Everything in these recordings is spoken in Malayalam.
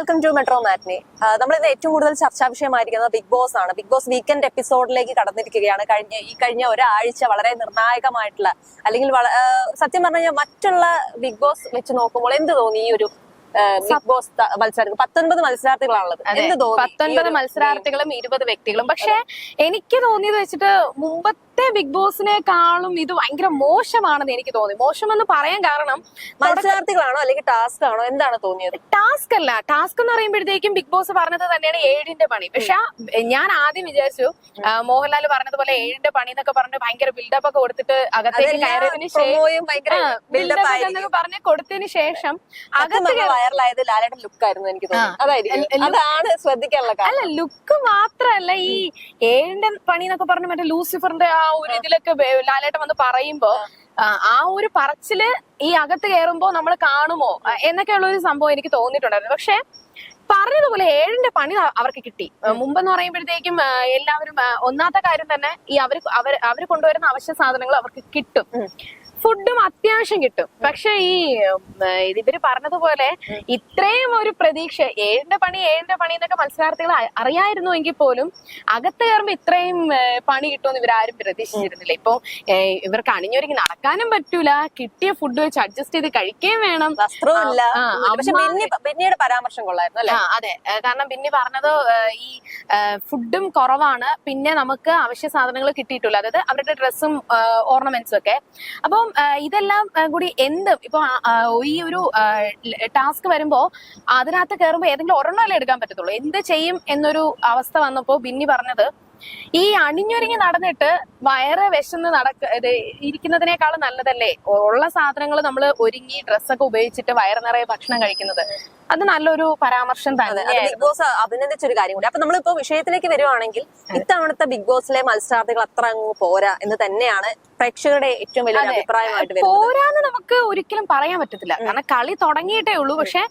വെൽക്കം ടു മെട്രോ മാറ്റിനി നമ്മൾ ഇന്ന് ഏറ്റവും കൂടുതൽ ചർച്ചാ വിഷയമായിരിക്കുന്നത് ബിഗ് ബോസ് ആണ്. ബിഗ് ബോസ് വീക്കെൻഡ് എപ്പിസോഡിലേക്ക് കടന്നിരിക്കുകയാണ്. കഴിഞ്ഞ ഈ കഴിഞ്ഞ ഒരാഴ്ച വളരെ നിർണായകമായിട്ടുള്ള അല്ലെങ്കിൽ സത്യം പറഞ്ഞു കഴിഞ്ഞാൽ മറ്റുള്ള ബിഗ് ബോസ് വെച്ച് നോക്കുമ്പോൾ എന്ത് തോന്നി ഈ ഒരു ബിഗ് ബോസ് ത- മത്സരം പത്തൊൻപത് മത്സരാർത്ഥികളാണുള്ളത്. അതെ. എന്ത് തോന്നി പത്തൊൻപത് മത്സരാർത്ഥികളും ഇരുപത് വ്യക്തികളും. പക്ഷെ എനിക്ക് തോന്നിയത് വെച്ചിട്ട് മുമ്പത്തെ ബിഗ് ബോസിനെക്കാളും ഇത് ഭയങ്കര മോശമാണെന്ന് എനിക്ക് തോന്നി. മോശമെന്ന് പറയാൻ കാരണം മത്സരാർത്ഥികളാണോ അല്ലെങ്കിൽ ടാസ്ക് ആണോ? എന്താണ് തോന്നിയത്? ടാസ്ക് അല്ല. ടാസ്ക് എന്ന് പറയുമ്പോഴത്തേക്കും ബിഗ് ബോസ് പറഞ്ഞത് തന്നെയാണ് ഏഴിന്റെ പണി. പക്ഷെ ഞാൻ ആദ്യം വിചാരിച്ചു മോഹൻലാൽ പറഞ്ഞതുപോലെ ഏഴിന്റെ പണി എന്നൊക്കെ പറഞ്ഞ് ഭയങ്കര ബിൽഡപ്പ് ഒക്കെ കൊടുത്തിട്ട് അകത്തേക്ക് കയറിയതിന് ശേഷം പറഞ്ഞ് കൊടുത്തതിന് ശേഷം അകത്ത് വൈറലായത് ലാലയുടെ ലുക്ക് ആയിരുന്നു എനിക്ക് തോന്നുന്നു അതായിരിക്കും. അതാണ് ശ്രദ്ധിക്കാനുള്ള അല്ല ലുക്ക് മാത്രല്ല ഈ ഏഴിന്റെ പണി എന്നൊക്കെ പറഞ്ഞ മറ്റേ ലൂസിഫറിന്റെ ആ ഒരു ഇതിലൊക്കെ ലാലേട്ടൻ വന്ന് പറയുമ്പോ ആ, ആ ഒരു പറച്ചിൽ ഈ അകത്ത് കയറുമ്പോ നമ്മൾ കാണുമോ? ആ, എന്നൊക്കെയുള്ള ഒരു സംഭവം എനിക്ക് തോന്നിയിട്ടുണ്ടായിരുന്നു. പക്ഷെ പറഞ്ഞതുപോലെ ഏഴിന്റെ പണി അവർക്ക് കിട്ടി. ആ, മുമ്പെന്ന് പറയുമ്പോഴത്തേക്കും എല്ലാവരും ഒന്നാത്ത കാര്യം തന്നെ ഈ അവർ അവർ അവർ കൊണ്ടുവരുന്ന അവശ്യ സാധനങ്ങൾ അവർക്ക് കിട്ടും. ഫുഡും അത്യാവശ്യം കിട്ടും. പക്ഷെ ഈ ഇതിവര് ഇവർ പറഞ്ഞതുപോലെ ഇത്രയും ഒരു പ്രതീക്ഷ ഏഴിന്റെ പണി ഏഴിന്റെ പണി എന്നൊക്കെ മത്സരാർത്ഥികൾ അറിയായിരുന്നു എങ്കിൽ പോലും അകത്ത് കയറുമ്പോ ഇത്രയും പണി കിട്ടുമെന്ന് ഇവരാരും പ്രതീക്ഷിച്ചിരുന്നില്ല. ഇപ്പൊ ഇവർക്ക് അണിഞ്ഞൊരുങ്ങി നടക്കാനും പറ്റൂല. കിട്ടിയ ഫുഡ് വെച്ച് അഡ്ജസ്റ്റ് ചെയ്ത് കഴിക്കുകയും വേണം. വസ്ത്രവുമില്ല പരാമർശം കൊള്ളായിരുന്നു അല്ലെ? അതെ. കാരണം പിന്നെ പറഞ്ഞത് ഈ ഫുഡും കുറവാണ്. പിന്നെ നമുക്ക് അവശ്യ സാധനങ്ങൾ കിട്ടിയിട്ടില്ല അതായത് അവരുടെ ഡ്രസ്സും ഓർണമെന്റ്സും ഒക്കെ. അപ്പം ഇതെല്ലാം കൂടി എന്ത് ഇപ്പൊ ഈ ഒരു ടാസ്ക് വരുമ്പോ അതിനകത്ത് കയറുമ്പോ ഏതെങ്കിലും ഒരെണ്ണമല്ലേ എടുക്കാൻ പറ്റത്തുള്ളൂ? എന്ത് ചെയ്യും എന്നൊരു അവസ്ഥ വന്നപ്പോ ബിന്നി പറഞ്ഞത് ഈ അണിഞ്ഞൊരുങ്ങി നടന്നിട്ട് വയറ് വിശന്ന് നടക്ക ഇരിക്കുന്നതിനേക്കാളും നല്ലതല്ലേ? ഉള്ള സാധനങ്ങൾ നമ്മൾ ഒരുങ്ങി ഡ്രസ്സൊക്കെ ഉപയോഗിച്ചിട്ട് വയറ് നിറയെ ഭക്ഷണം കഴിക്കുന്നത്. അത് നല്ലൊരു പരാമർശം തന്നെ ബിഗ് ബോസ് അഭിനന്ദിച്ച ഒരു കാര്യം കൂടി അപ്പൊ നമ്മളിപ്പോ വിഷയത്തിലേക്ക് വരുവാണെങ്കിൽ ഇത്തവണത്തെ ബിഗ് ബോസിലെ മത്സരാർത്ഥികൾ അത്ര അങ്ങ് പോരാ എന്ന് തന്നെയാണ് പ്രേക്ഷകരുടെ ഏറ്റവും വലിയ അഭിപ്രായമായിട്ട് പോരാന്ന് നമുക്ക് ഒരിക്കലും പറയാൻ പറ്റത്തില്ല. കാരണം കളി തുടങ്ങിയിട്ടേ ഉള്ളൂ. പക്ഷെ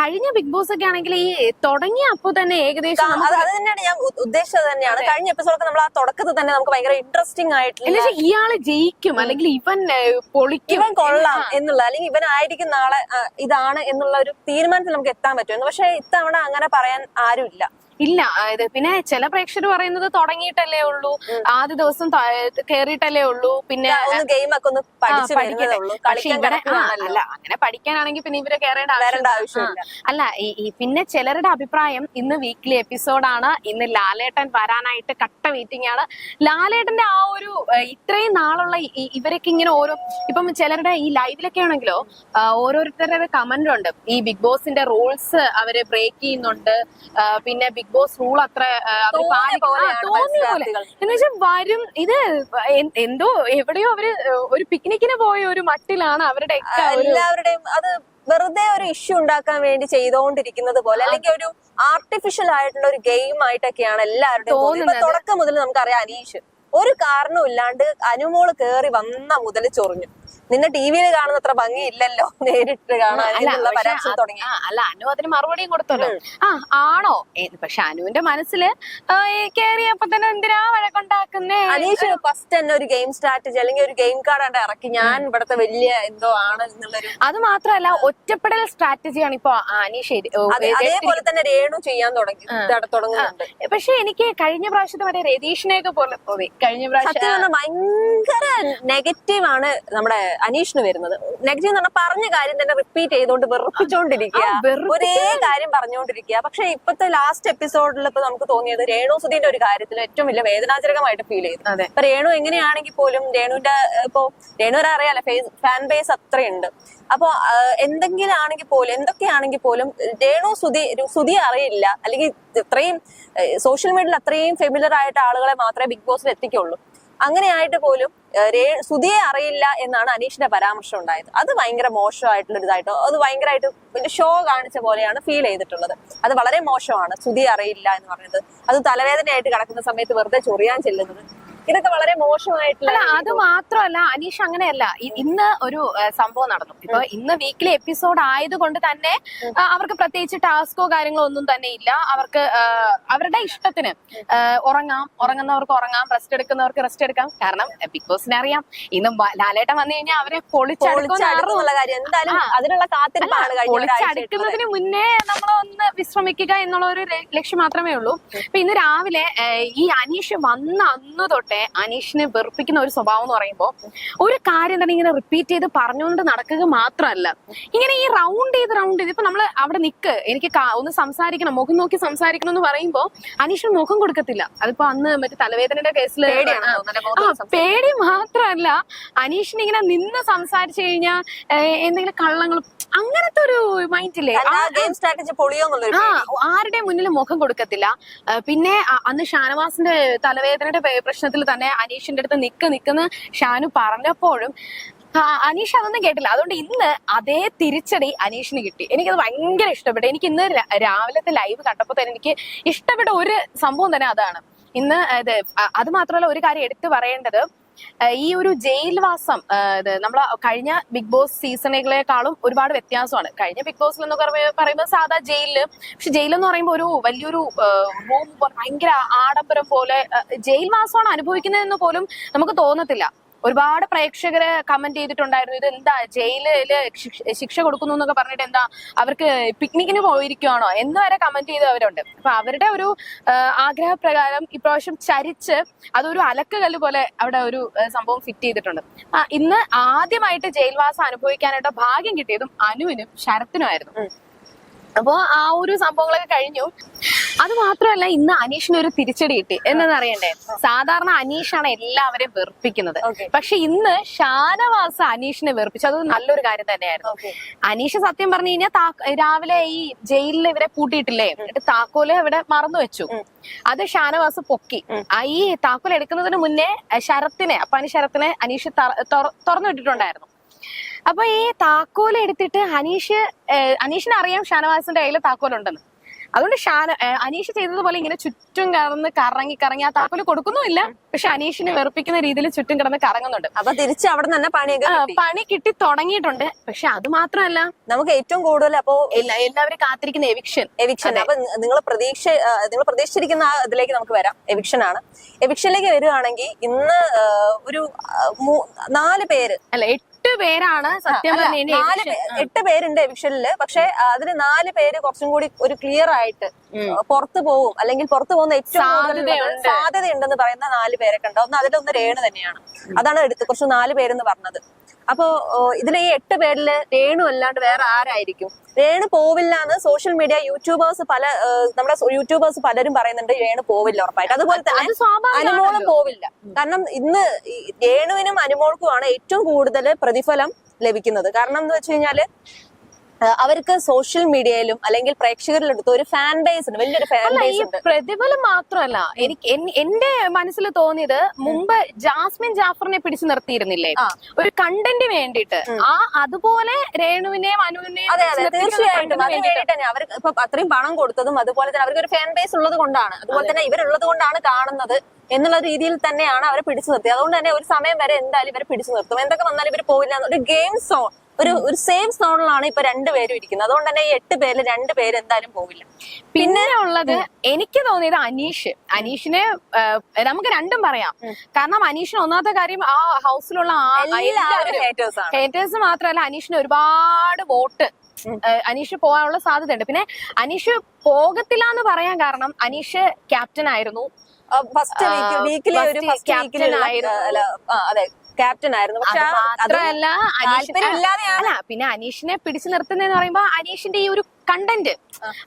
കഴിഞ്ഞ ബിഗ് ബോസ് ഒക്കെ ആണെങ്കിൽ ഈ തുടങ്ങിയ അപ്പോ തന്നെ ഏകദേശം അത് തന്നെയാണ് ഞാൻ ഉദ്ദേശിച്ചത് തന്നെയാണ്. കഴിഞ്ഞ എപ്പിസോഡൊക്കെ നമ്മൾ ആ തുടക്കത്തിൽ തന്നെ നമുക്ക് ഭയങ്കര ഇൻട്രസ്റ്റിംഗ് ആയിട്ടുള്ള ഇയാൾ ജയിക്കും. അല്ലെങ്കിൽ ഇവൻ പൊളിക്കും. ഇവൻ കൊള്ളാം എന്നുള്ള അല്ലെങ്കിൽ ഇവൻ ആയിരിക്കും നാളെ ഇതാണ് എന്നുള്ള ഒരു തീരുമാനത്തിൽ നമുക്ക് എത്താൻ പറ്റുമെന്ന് പക്ഷെ ഇത്തവണ അങ്ങനെ പറയാൻ ആരുമില്ല. ഇല്ല ഇത് പിന്നെ ചില പ്രേക്ഷകർ പറയുന്നത് തുടങ്ങിയിട്ടല്ലേ ഉള്ളൂ. ആദ്യ ദിവസം കേറിയിട്ടല്ലേ ഉള്ളൂ. പിന്നെ ഗെയിം ഒക്കെ ഒന്ന് പഠിക്കട്ടെ. അല്ല അങ്ങനെ പഠിക്കാനാണെങ്കിൽ പിന്നെ ഇവർ കയറേണ്ട ആവശ്യം ആവശ്യമില്ല അല്ല ഈ പിന്നെ ചിലരുടെ അഭിപ്രായം ഇന്ന് വീക്ക്ലി എപ്പിസോഡാണ് ഇന്ന് ലാലേട്ടൻ വരാനായിട്ട് കട്ട വെയിറ്റിംഗ് ആണ്. ലാലേട്ടന്റെ ആ ഒരു ഇത്രയും നാളുള്ള ഇവരൊക്കെ ഇങ്ങനെ ഓരോ ഇപ്പം ചിലരുടെ ഈ ലൈവിലൊക്കെ ആണെങ്കിലോ ഓരോരുത്തരുടെ കമന്റ് ഉണ്ട്. ഈ ബിഗ് ബോസിന്റെ റൂൾസ് അവർ ബ്രേക്ക് ചെയ്യുന്നുണ്ട്. പിന്നെ ബിഗ് ബോസ് റൂൾ അത്ര ആ, അവർ തോന്നിയ പാലിക്ക- ആ, പോലെയാണ് തോന്നിയ പോലെ മത്സരാർത്ഥികൾ. എന്ന് വെച്ചാൽ വരും ഇത് എന്തോ എവിടെയോ അവർ ഒരു പിക്നിക്കിന് പോയ ഒരു മട്ടിലാണ് അവരുടെ എല്ലാവരുടെയും അത് വെറുതെ ഒരു ഇഷ്യൂ ഉണ്ടാക്കാൻ വേണ്ടി ചെയ്തുകൊണ്ടിരിക്കുന്നത് പോലെ അല്ലെങ്കിൽ ഒരു ആർട്ടിഫിഷ്യൽ ആയിട്ടുള്ള ഒരു ഗെയിം ആയിട്ടൊക്കെയാണ് എല്ലാവരുടെയും. തുടക്കം മുതൽ നമുക്കറിയാം അനീഷ് ഒരു കാരണവും ഇല്ലാണ്ട് അനുമോൾ കേറി വന്ന മുതൽ ചൊറിഞ്ഞു നിന്നെ ടി വിയിൽ കാണുന്ന അത്ര ഭംഗിയില്ലല്ലോ? നേരിട്ട് കാണാൻ എന്നുള്ള പരാമർശം തുടങ്ങി. അല്ല അനു അതിന് മറുപടിയും കൊടുത്തല്ലോ. ആ ആണോ? പക്ഷെ അനുവിന്റെ മനസ്സിൽ കേറിയപ്പോ തന്നെ എന്തിനാ വഴക്കുണ്ടാക്കുന്നേ? അനീഷ് ഫസ്റ്റ് തന്നെ ഒരു ഗെയിം സ്ട്രാറ്റജി അല്ലെങ്കിൽ ഒരു ഗെയിം കാർഡ് ഇറക്കി. ഞാൻ ഇവിടത്തെ വലിയ എന്തോ ആണ് എന്നുള്ളൊരു അത് മാത്രല്ല ഒറ്റപ്പെടൽ സ്ട്രാറ്റജിയാണ് ഇപ്പൊ അനീഷ് അതേപോലെ തന്നെ രേണു ചെയ്യാൻ തുടങ്ങി തുടങ്ങുന്നുണ്ട്. പക്ഷെ എനിക്ക് കഴിഞ്ഞ പ്രാവശ്യത്തെ മറ്റേ രതീഷിനെയൊക്കെ പോലെ പോയി കഴിഞ്ഞ പ്രാവശ്യം ഭയങ്കര നെഗറ്റീവ് ആണ് നമ്മുടെ അനീഷിന് വരുന്നത്. നെഗറ്റീവ് എന്ന് പറഞ്ഞാൽ പറഞ്ഞ കാര്യം തന്നെ റിപ്പീറ്റ് ചെയ്തുകൊണ്ട് വെറുപ്പിച്ചോണ്ടിരിക്കുക. ഒരേ കാര്യം പറഞ്ഞുകൊണ്ടിരിക്കുക പക്ഷെ ഇപ്പത്തെ ലാസ്റ്റ് എപ്പിസോഡിൽ ഇപ്പൊ നമുക്ക് തോന്നിയത് രേണു സുധീന്റെ ഒരു കാര്യത്തിൽ ഏറ്റവും വലിയ വേദനാജനകമായിട്ട് ഫീൽ ചെയ്തു. അതെ. ഇപ്പൊ രേണു എങ്ങനെയാണെങ്കിൽ പോലും രേണുവിന്റെ ഇപ്പോ രേണു അറിയാലോ ഫേസ് ഫാൻ ബേസ് അത്രയുണ്ട്. അപ്പൊ എന്തെങ്കിലും ആണെങ്കിൽ പോലും എന്തൊക്കെയാണെങ്കിൽ പോലും രേണു സുധി സുധി അറിയില്ല. അല്ലെങ്കിൽ ഇത്രയും സോഷ്യൽ മീഡിയയിൽ അത്രയും ഫെമിലർ ആയിട്ട് ആളുകളെ മാത്രമേ ബിഗ് ബോസിൽ എത്തിക്കുള്ളൂ. അങ്ങനെ ആയിട്ട് പോലും സുധിയെ അറിയില്ല എന്നാണ് അനീഷിന്റെ പരാമർശം ഉണ്ടായത്. അത് ഭയങ്കര മോശമായിട്ടുള്ള ഇതായിട്ടോ അത് ഭയങ്കരമായിട്ട് ഒരു ഷോ കാണിച്ച പോലെയാണ് ഫീൽ ചെയ്തിട്ടുള്ളത്. അത് വളരെ മോശമാണ് സുധിയെ അറിയില്ല എന്ന് പറഞ്ഞത്. അത് തലവേദനയായിട്ട് കിടക്കുന്ന സമയത്ത് വെറുതെ ചൊറിയാൻ ചെല്ലുന്നത്. ഇതൊക്കെ വളരെ മോശമായിട്ടുള്ള അല്ല അത് മാത്രമല്ല അനീഷ് അങ്ങനെയല്ല. ഇന്ന് ഒരു സംഭവം നടന്നു. ഇപ്പൊ ഇന്ന് വീക്കിലി എപ്പിസോഡ് ആയതുകൊണ്ട് തന്നെ അവർക്ക് പ്രത്യേകിച്ച് ടാസ്കോ കാര്യങ്ങളോ ഒന്നും തന്നെ ഇല്ല. അവർക്ക് അവരുടെ ഇഷ്ടത്തിന് ഉറങ്ങാം. ഉറങ്ങുന്നവർക്ക് ഉറങ്ങാം. റെസ്റ്റ് എടുക്കുന്നവർക്ക് റെസ്റ്റ് എടുക്കാം. കാരണം ബിഗ് ബോസിനെ അറിയാം. ഇന്ന് ലാലേട്ടം ലാലേട്ടൻ വന്നു കഴിഞ്ഞാൽ അവരെ. പൊളിച്ചടുക്കുന്നതിന് മുന്നേ നമ്മൾ ഒന്ന് വിശ്രമിക്കുക എന്നുള്ള ഒരു ലക്ഷ്യം മാത്രമേ ഉള്ളൂ. അപ്പൊ ഇന്ന് രാവിലെ ഈ അനീഷ് വന്ന അന്ന് തൊട്ടേ അനീഷിനെ വെറുപ്പിക്കുന്ന ഒരു സ്വഭാവം എന്ന് പറയുമ്പോൾ ഒരു കാര്യം തന്നെ ഇങ്ങനെ റിപ്പീറ്റ് ചെയ്ത് പറഞ്ഞുകൊണ്ട് നടക്കുക മാത്രമല്ല. ഇങ്ങനെ ഈ റൗണ്ട് ചെയ്ത് റൗണ്ട് ചെയ്ത് ഇപ്പൊ നമ്മൾ അവിടെ നിക്ക്. എനിക്ക് ഒന്ന് സംസാരിക്കണം മുഖം നോക്കി സംസാരിക്കണം എന്ന് പറയുമ്പോൾ അനീഷിന് മുഖം കൊടുക്കത്തില്ല. അതിപ്പോ അന്ന് മറ്റേ തലവേദനയുടെ കേസിൽ പേടി മാത്രമല്ല അനീഷിന് ഇങ്ങനെ നിന്ന് സംസാരിച്ചു കഴിഞ്ഞാൽ എന്തെങ്കിലും കള്ളങ്ങൾ അങ്ങനത്തെ ഒരു മൈൻഡ് ഇല്ലേ? അല്ല ഗെയിം സ്ട്രാറ്റജി പൊളിയോന്നുള്ളൊരു ആ ആരുടെ മുന്നിൽ മുഖം കൊടുക്കത്തില്ല. പിന്നെ അന്ന് ഷാനവാസിന്റെ തലവേദനയുടെ പ്രശ്നത്തിൽ തന്നെ അനീഷിന്റെ അടുത്ത് നിക്ക് നിക്കുന്ന ഷാനു പറഞ്ഞപ്പോഴും അനീഷ് അതൊന്നും കേട്ടില്ല. അതുകൊണ്ട് ഇന്ന് അതേ തിരിച്ചടി അനീഷിന് കിട്ടി. എനിക്കത് ഭയങ്കര ഇഷ്ടപ്പെട്ടു. എനിക്ക് ഇന്ന് രാവിലത്തെ ലൈവ് കണ്ടപ്പോൾ തന്നെ എനിക്ക് ഇഷ്ടപ്പെട്ട ഒരു സംഭവം തന്നെ അതാണ്. ഇന്ന് ഇത് അത് മാത്രമല്ല ഒരു കാര്യം എടുത്തു പറയേണ്ടത് ഈ ഒരു ജയിൽവാസം നമ്മൾ കഴിഞ്ഞ ബിഗ് ബോസ് സീസണുകളെക്കാളും ഒരുപാട് വ്യത്യാസമാണ്. കഴിഞ്ഞ ബിഗ് ബോസിൽ എന്ന് പറയുമ്പോ- പറയുമ്പോൾ സാധാ ജയിലിൽ പക്ഷെ ജയിലെന്ന് പറയുമ്പോൾ ഒരു വലിയൊരു റൂം ഭയങ്കര ആഡംബരം പോലെ ജയിൽവാസമാണ് അനുഭവിക്കുന്നതെന്ന് പോലും നമുക്ക് തോന്നത്തില്ല. ഒരുപാട് പ്രേക്ഷകര് കമന്റ് ചെയ്തിട്ടുണ്ടായിരുന്നു. ഇത് എന്താ ജയിലിൽ ശിക്ഷ- കൊടുക്കുന്നു എന്നൊക്കെ പറഞ്ഞിട്ട് എന്താ അവർക്ക് പിക്നിക്കിന് പോയിരിക്കുവാണോ? എന്ന് വരെ കമന്റ് ചെയ്തവരുണ്ട് അപ്പൊ അവരുടെ ഒരു ആഗ്രഹപ്രകാരം ഇപ്രാവശ്യം ചരിച്ച് അതൊരു അലക്കുകല്ല് പോലെ അവിടെ ഒരു സംഭവം ഫിറ്റ് ചെയ്തിട്ടുണ്ട്. ഇന്ന് ആദ്യമായിട്ട് ജയിൽവാസം അനുഭവിക്കാനായിട്ട് ഭാഗ്യം കിട്ടിയതും അനുവിനും ശരത്തിനുമായിരുന്നു. ആയിരുന്നു അപ്പോ ആ ഒരു സംഭവങ്ങളൊക്കെ കഴിഞ്ഞു. അത് മാത്രമല്ല ഇന്ന് അനീഷിന് ഒരു തിരിച്ചടി കിട്ടി. എന്നറിയണ്ടേ സാധാരണ അനീഷാണ് എല്ലാവരെയും വെറുപ്പിക്കുന്നത്. പക്ഷെ ഇന്ന് ഷാനവാസ് അനീഷിനെ വെറുപ്പിച്ചു. അത് നല്ലൊരു കാര്യം തന്നെയായിരുന്നു. അനീഷ് സത്യം പറഞ്ഞു കഴിഞ്ഞാൽ രാവിലെ ഈ ജയിലിൽ ഇവരെ പൂട്ടിയിട്ടില്ലേ? എന്നിട്ട് താക്കോൽ ഇവിടെ മറന്നു വെച്ചു. അത് ഷാനവാസ് പൊക്കി. ഈ താക്കോൽ എടുക്കുന്നതിന് മുന്നേ ശരത്തിനെ അപ്പാനി ശരത്തിനെ അനീഷ് തുറന്നുവിട്ടിട്ടുണ്ടായിരുന്നു തുറ- തുറന്നു വിട്ടിട്ടുണ്ടായിരുന്നു. അപ്പൊ ഈ താക്കോൽ എടുത്തിട്ട് അനീഷ് അനീഷിനെ അറിയാം ഷാനവാസിന്റെ കയ്യിൽ താക്കോലുണ്ടെന്ന്. അതുകൊണ്ട് ഷാന അനീഷ് ചെയ്തതുപോലെ ഇങ്ങനെ ചുറ്റും കറന്ന് കറങ്ങി കറങ്ങി ആ താക്കോൽ കൊടുക്കുന്നുമില്ല. പക്ഷെ അനീഷിനെ വെറുപ്പിക്കുന്ന രീതിയിൽ ചുറ്റും കിടന്ന് കറങ്ങുന്നുണ്ട്. അപ്പൊ തിരിച്ച് അവിടെ തന്നെ പണിയൊക്കെ പണി കിട്ടി തുടങ്ങിയിട്ടുണ്ട്. പക്ഷെ അത് മാത്രമല്ല നമുക്ക് ഏറ്റവും കൂടുതൽ അപ്പോ എല്ലാവരും കാത്തിരിക്കുന്ന എവിക്ഷൻ. എവിക്ഷൻ. അപ്പൊ നിങ്ങൾ പ്രതീക്ഷ നിങ്ങൾ പ്രതീക്ഷിച്ചിരിക്കുന്ന ആ ഇതിലേക്ക് നമുക്ക് വരാം. എവിക്ഷൻ ആണ്. എവിക്ഷനിലേക്ക് വരികയാണെങ്കിൽ ഇന്ന് ഒരു നാല് പേര്. അല്ല എട്ട് പേരാണ് സത്യം നാല് എട്ട് പേരുണ്ട് എവിക്ഷനിൽ പക്ഷെ അതിന് നാല് പേര് കുറച്ചും കൂടി ഒരു ക്ലിയർ ആയിട്ട് പുറത്തു പോകും അല്ലെങ്കിൽ പുറത്തു പോകുന്ന ഏറ്റവും. സാധ്യതയുണ്ടെന്ന് പറയുന്ന നാല് പേരൊക്കെ ഉണ്ട് ഒന്ന് അതിലൊന്ന് രേണു തന്നെയാണ്. അതാണ് എടുത്ത് കുറച്ച് നാല് പേരെന്ന് പറഞ്ഞത്. അപ്പോ ഇതിലെ ഈ എട്ട് പേരിൽ രേണു അല്ലാണ്ട് വേറെ ആരായിരിക്കും? രേണു പോവില്ല എന്ന് സോഷ്യൽ മീഡിയ യൂട്യൂബേഴ്സ് പല നമ്മുടെ യൂട്യൂബേഴ്സ് പലരും പറയുന്നുണ്ട് രേണു പോവില്ല ഉറപ്പായിട്ട്. അതുപോലെ തന്നെ അനുമോളും പോവില്ല. കാരണം ഇന്ന് രേണുവിനും അനുമോൾക്കുമാണ് ഏറ്റവും കൂടുതൽ പ്രതിഫലം ലഭിക്കുന്നത്. കാരണം എന്ന് വെച്ച് കഴിഞ്ഞാൽ അവർക്ക് സോഷ്യൽ മീഡിയയിലും അല്ലെങ്കിൽ പ്രേക്ഷകരിലെടുത്ത് ഒരു ഫാൻ ബേസ് ഉണ്ട് വലിയൊരു ഫാൻ ബേസ് ഉണ്ട്. പ്രതിഫലം മാത്രമല്ല എനിക്ക് എന്റെ മനസ്സിൽ തോന്നിയത് മുമ്പ് ജാസ്മിൻ ജാഫറിനെ പിടിച്ചു നിർത്തിയിരുന്നില്ലേ? ഒരു കണ്ടന്റ് വേണ്ടിയിട്ട്. ആ അതുപോലെ രേണുവിനെയും അനുവിനെയും അതെ പിടിച്ച് അതെ തീർച്ചയായിട്ടും. അതിന് വേണ്ടിയിട്ട്. അവർ ഇപ്പൊ അത്രയും പണം കൊടുത്തതും അതുപോലെ തന്നെ അവർക്ക് ഒരു ഫാൻ ബേസ് ഉള്ളത് കൊണ്ടാണ്. അതുപോലെ തന്നെ ഇവരുള്ളത് കൊണ്ടാണ് കാണുന്നത് എന്നുള്ള രീതിയിൽ തന്നെയാണ് അവരെ പിടിച്ചു നിർത്തിയത്. അതുകൊണ്ട് തന്നെ ഒരു സമയം വരെ എന്തായാലും ഇവരെ പിടിച്ചു നിർത്തും. എന്തൊക്കെ വന്നാലും ഇവർ പോവില്ല ഒരു ഗെയിം സോൺ ഒരു ഒരു സെയിം സോണിലാണ് ഇപ്പൊ രണ്ടുപേരും ഇരിക്കുന്നത്. അതുകൊണ്ട് തന്നെ ഈ എട്ട് പേരിൽ രണ്ട് പേര് എന്തായാലും പോവില്ല. പിന്നെ ഉള്ളത് എനിക്ക് തോന്നിയത് അനീഷ്. അനീഷിനെ നമുക്ക് രണ്ടും പറയാം. കാരണം അനീഷിന് ഒന്നാമത്തെ കാര്യം ആ ഹൗസിലുള്ള ഹേറ്റേഴ്സ് മാത്രല്ല അനീഷിന് ഒരുപാട് വോട്ട്. അനീഷ് പോകാനുള്ള സാധ്യതയുണ്ട്. പിന്നെ അനീഷ് പോകത്തില്ല എന്ന് പറയാൻ കാരണം അനീഷ് ക്യാപ്റ്റൻ ആയിരുന്നു. ഫസ്റ്റ് വീക്ക് വീക്കിലെ ഒരു ക്യാപ്റ്റൻ ആയിരുന്നു. അതെ. ക്യാപ്റ്റൻ ആയിരുന്നു. പക്ഷെ മാത്രമല്ല അല്ല പിന്നെ അനീഷിനെ പിടിച്ചു നിർത്തുന്നതെന്ന് പറയുമ്പോ അനീഷിന്റെ ഈ ഒരു കണ്ടന്റ്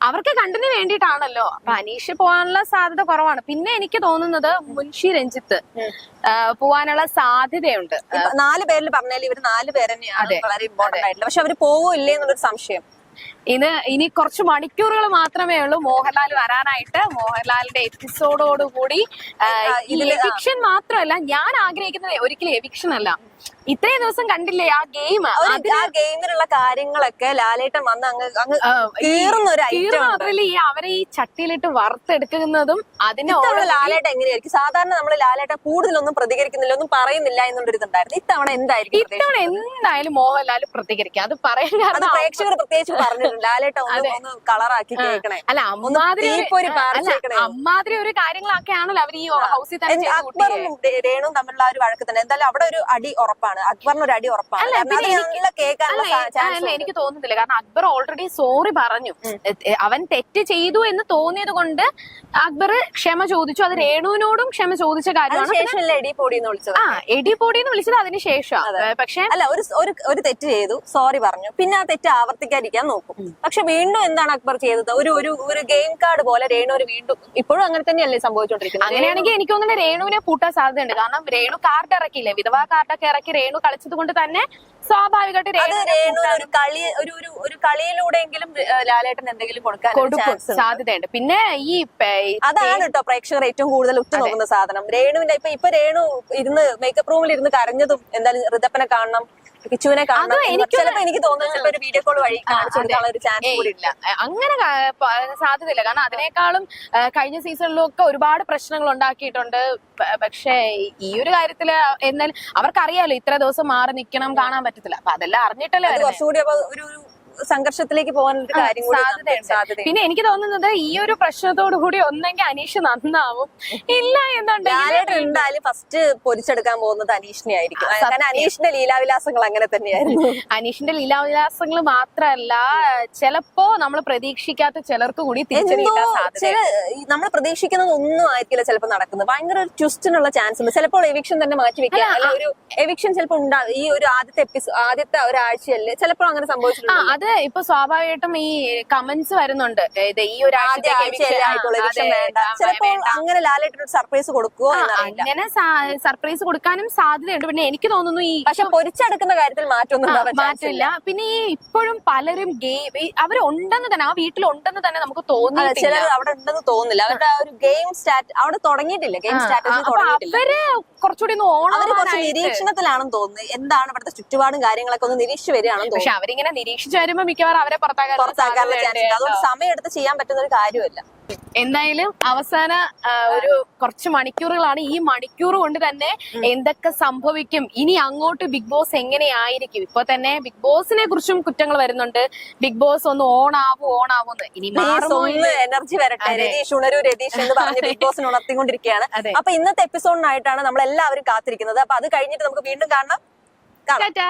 അവർക്ക് കണ്ടന്റ് വേണ്ടിയിട്ടാണല്ലോ. അപ്പൊ അനീഷ് പോകാനുള്ള സാധ്യത കുറവാണ്. പിന്നെ എനിക്ക് തോന്നുന്നത് മുൻഷി രഞ്ജിത്ത്. പോവാനുള്ള സാധ്യതയുണ്ട്. നാല് പേരിൽ പറഞ്ഞാൽ ഇവർ നാല് പേരെ തന്നെയാണ് വളരെ ഇമ്പോർട്ടന്റ് ആയിട്ടുള്ള പക്ഷെ അവർ പോവോ ഇല്ലേ എന്നുള്ളൊരു സംശയം. ഇത് ഇനി കുറച്ച് മണിക്കൂറുകൾ മാത്രമേ ഉള്ളൂ മോഹൻലാൽ വരാനായിട്ട്. മോഹൻലാലിന്റെ എപ്പിസോഡോട് കൂടി ആ, ഈ എവിക്ഷൻ മാത്രമല്ല ഞാൻ ആഗ്രഹിക്കുന്നത് ഒരിക്കലും എവിക്ഷൻ അല്ല. ഇത്രയും ദിവസം കണ്ടില്ലേ ആ ഗെയിം ആ ഗെയിമിലുള്ള കാര്യങ്ങളൊക്കെ ലാലേട്ടൻ വന്ന് അങ്ങ് അങ്ങ് മാത്രമല്ല ഈ അവരെ ഈ ചട്ടിയിലിട്ട് വറുത്തെടുക്കുന്നതും അതിനെ ലാലേട്ടൻ എങ്ങനെയായിരിക്കും? സാധാരണ നമ്മൾ ലാലേട്ടൻ കൂടുതലൊന്നും പ്രതികരിക്കുന്നില്ല ഒന്നും പറയുന്നില്ല എന്നുള്ളൊരു ഇതുണ്ടായിരുന്നു. ഇത്തവണ എന്തായിരിക്കും ഇത്തവണ എന്തായാലും മോഹൻലാൽ പ്രതികരിക്കുക അത് പറയാൻ കാരണം പ്രേക്ഷകർ പ്രത്യേകിച്ച് പറഞ്ഞിട്ടുണ്ട്. ഒന്ന് ഒന്ന് കളറാക്കി കേൾക്കണേ അല്ല അമ്മാതിരി അമ്മാതിരി ഒരു കാര്യങ്ങളൊക്കെയാണല്ലോ അവർ ഈ ഹൗസിൽ തന്നെ. അക്ബറും രേണുവും തമ്മിലുള്ള ഒരു വഴക്ക് തന്നെ എന്തായാലും അവിടെ ഒരു അടി ഉറപ്പാണ്. അക്ബറിന് ഒരു അടി ഉറപ്പാണ്. എനിക്ക് തോന്നുന്നില്ല. കാരണം അക്ബർ ഓൾറെഡി സോറി പറഞ്ഞു. അവൻ തെറ്റ് ചെയ്തു എന്ന് തോന്നിയത് കൊണ്ട് അക്ബർ ക്ഷമ ചോദിച്ചു. അത് രേണുവിനോടും ക്ഷമ ചോദിച്ച കാര്യമാണ്. എടി പൊടി എന്ന് വിളിച്ചത്? ആ എടി പൊടി എന്ന് വിളിച്ചത് അതിന് ശേഷം. പക്ഷെ അല്ല ഒരു ഒരു തെറ്റ് ചെയ്തു. സോറി പറഞ്ഞു. പിന്നെ ആ തെറ്റ് ആവർത്തിക്കാതിരിക്കാൻ നോക്കും. പക്ഷെ വീണ്ടും എന്താണ് അക്ബർ ചെയ്തത്? ഒരു ഒരു ഒരു ഗെയിം കാർഡ് പോലെ രേണു വീണ്ടും ഇപ്പോഴും അങ്ങനെ തന്നെയല്ലേ സംഭവിച്ചുകൊണ്ടിരിക്കുന്നത് അങ്ങനെയാണെങ്കിൽ എനിക്ക് തോന്നുന്നത് രേണുവിനെ കൂട്ടാൻ സാധ്യതയുണ്ട്. കാരണം രേണു കാർഡ് ഇറക്കിയില്ലേ? വിധവാ കാർഡൊക്കെ ഇറക്കി രേണു കളിച്ചത് കൊണ്ട് തന്നെ സ്വാഭാവികമായിട്ട് രേണു ഒരു കളി ഒരു ഒരു ഒരു കളിയിലൂടെയെങ്കിലും ലാലേട്ടൻ എന്തെങ്കിലും കൊടുക്കാൻ കൊടുക്കും. സാധ്യതയുണ്ട്. പിന്നെ ഈ അതാണ് കേട്ടോ പ്രേക്ഷകർ ഏറ്റവും കൂടുതൽ ഉറ്റുനോക്കുന്ന സാധനം. രേണുവിന്റെ ഇപ്പൊ ഇപ്പൊ രേണു ഇരുന്ന് മേക്കപ്പ് റൂമിൽ ഇരുന്ന് കരഞ്ഞതും എന്തായാലും ഋതപ്പനെ കാണണം. കിച്ചുവിനെ എനിക്ക് ചിലപ്പോ എനിക്ക് തോന്നുന്നത് ഒരു വീഡിയോ കോൾ വഴി കാണിച്ചു കൊടുക്കാനുള്ള ഒരു ചാൻസ് കൂടി ഇല്ല. അങ്ങനെ സാധ്യതയില്ല. കാരണം അതിനേക്കാളും കഴിഞ്ഞ കഴിഞ്ഞ സീസണിലൊക്കെ ഒരുപാട് പ്രശ്നങ്ങൾ ഉണ്ടാക്കിയിട്ടുണ്ട്. പക്ഷേ ഈ ഒരു കാര്യത്തിൽ എന്നാൽ അവർക്കറിയാലോ ഇത്ര ദിവസം മാറി നിൽക്കണം കാണാൻ പറ്റത്തില്ല. അപ്പൊ അതെല്ലാം അറിഞ്ഞിട്ടല്ലേ കുറച്ചുകൂടി ഒരു സംഘർഷത്തിലേക്ക് പോകാൻ ഒരു കാര്യം കൂടി സാധ്യതയുണ്ട്. സാധ്യത പിന്നെ എനിക്ക് തോന്നുന്നത് ഈ ഒരു പ്രശ്നത്തോടു കൂടി ഒന്നെങ്കിൽ അനീഷ് നന്നാവും. ഇല്ല എന്നുണ്ടെങ്കിൽ എന്തായാലും ഫസ്റ്റ് പൊരിച്ചെടുക്കാൻ പോകുന്നത് അനീഷിനെ ആയിരിക്കും. കാരണം അനീഷിന്റെ ലീലാവിലാസങ്ങൾ അങ്ങനെ തന്നെയായിരുന്നു. അനീഷിന്റെ ലീലാവിലാസങ്ങൾ മാത്രല്ല ചിലപ്പോ നമ്മൾ പ്രതീക്ഷിക്കാത്ത ചിലർക്ക് കൂടി തിരിച്ചു എന്തോ കിട്ടാൻ സാധ്യത ചില നമ്മൾ പ്രതീക്ഷിക്കുന്നത് ഒന്നും ആയിരിക്കില്ല ചിലപ്പോൾ നടക്കുന്നത്. ഭയങ്കര ഒരു ട്വിസ്റ്റിനുള്ള ചാൻസ് ഉണ്ട്. ചിലപ്പോൾ എവിക്ഷൻ തന്നെ മാറ്റി വെക്കുക. അല്ല ഒരു എവിക്ഷൻ ചിലപ്പോൾ ഉണ്ടാകും ഈ ഒരു ആദ്യത്തെ എപ്പിസോഡ് ആദ്യത്തെ ഒരാഴ്ചയല്ലേ ചിലപ്പോൾ അങ്ങനെ ആ സംഭവിച്ചിട്ടുണ്ട് അത് ഇപ്പൊ സ്വാഭാവികമായിട്ടും ഈ കമന്റ്സ് വരുന്നുണ്ട്. ഇത് ഈ ഒരു അങ്ങനെ ലാലേട്ടൻ ഒരു സർപ്രൈസ് എന്നറിയില്ല. അങ്ങനെ സർപ്രൈസ് കൊടുക്കാനും സാധ്യതയുണ്ട്. പിന്നെ എനിക്ക് തോന്നുന്നു ഈ പക്ഷെ പൊരിച്ചെടുക്കുന്ന കാര്യത്തിൽ മാറ്റമൊന്നും മാറ്റമില്ല. പിന്നെ ഈ ഇപ്പോഴും പലരും ഗെയിം അവരുണ്ടെന്ന് തന്നെ ആ വീട്ടിലുണ്ടെന്ന് തന്നെ നമുക്ക് തോന്നുന്നു ചിലർ അവിടെ ഉണ്ടെന്ന് തോന്നുന്നില്ല. അവരുടെ ഒരു ഗെയിം സ്റ്റാറ്റ് അവിടെ തുടങ്ങിയിട്ടില്ല. ഗെയിം സ്റ്റാറ്റസ് അവർ കുറച്ചുകൂടി ഒന്ന് അവർ കുറച്ച് നിരീക്ഷണത്തിലാണെന്ന് തോന്നുന്നത് എന്താണ് ഇവിടുത്തെ ചുറ്റുപാടും കാര്യങ്ങളൊക്കെ ഒന്ന് നിരീക്ഷിച്ചു വരികയാണെന്ന് പക്ഷെ അവരിങ്ങനെ നിരീക്ഷിച്ചു വരുമ്പോ മിക്കവാറും അവരെ പുറത്താക്കാൻ പുറത്താക്കാനുള്ള ചാൻസ് ഉണ്ട് അതുകൊണ്ട് സമയം എടുത്ത് ചെയ്യാൻ പറ്റുന്ന ഒരു കാര്യമല്ല എന്തായാലും അവസാന ഒരു കുറച്ച് മണിക്കൂറുകളാണ്. ഈ മണിക്കൂർ കൊണ്ട് തന്നെ എന്തൊക്കെ സംഭവിക്കും? ഇനി അങ്ങോട്ട് ബിഗ് ബോസ് എങ്ങനെയായിരിക്കും? ഇപ്പൊ തന്നെ ബിഗ് ബോസിനെ കുറിച്ചും കുറ്റങ്ങൾ വരുന്നുണ്ട്. ബിഗ് ബോസ് ഒന്ന് ഓൺ ആവൂ ഓൺ ആവൂന്ന് ഇനി എനർജി വരട്ടെ. രതീഷ് ഉണരൂ രതീഷ് എന്ന് പറഞ്ഞ് ബിഗ് ബോസിന് ഉണർത്തിക്കൊണ്ടിരിക്കുകയാണ്. അപ്പൊ ഇന്നത്തെ എപ്പിസോഡിനായിട്ടാണ് നമ്മൾ എല്ലാവരും കാത്തിരിക്കുന്നത്. അപ്പൊ അത് കഴിഞ്ഞിട്ട് നമുക്ക് വീണ്ടും കാണാം കാണാം. Tata.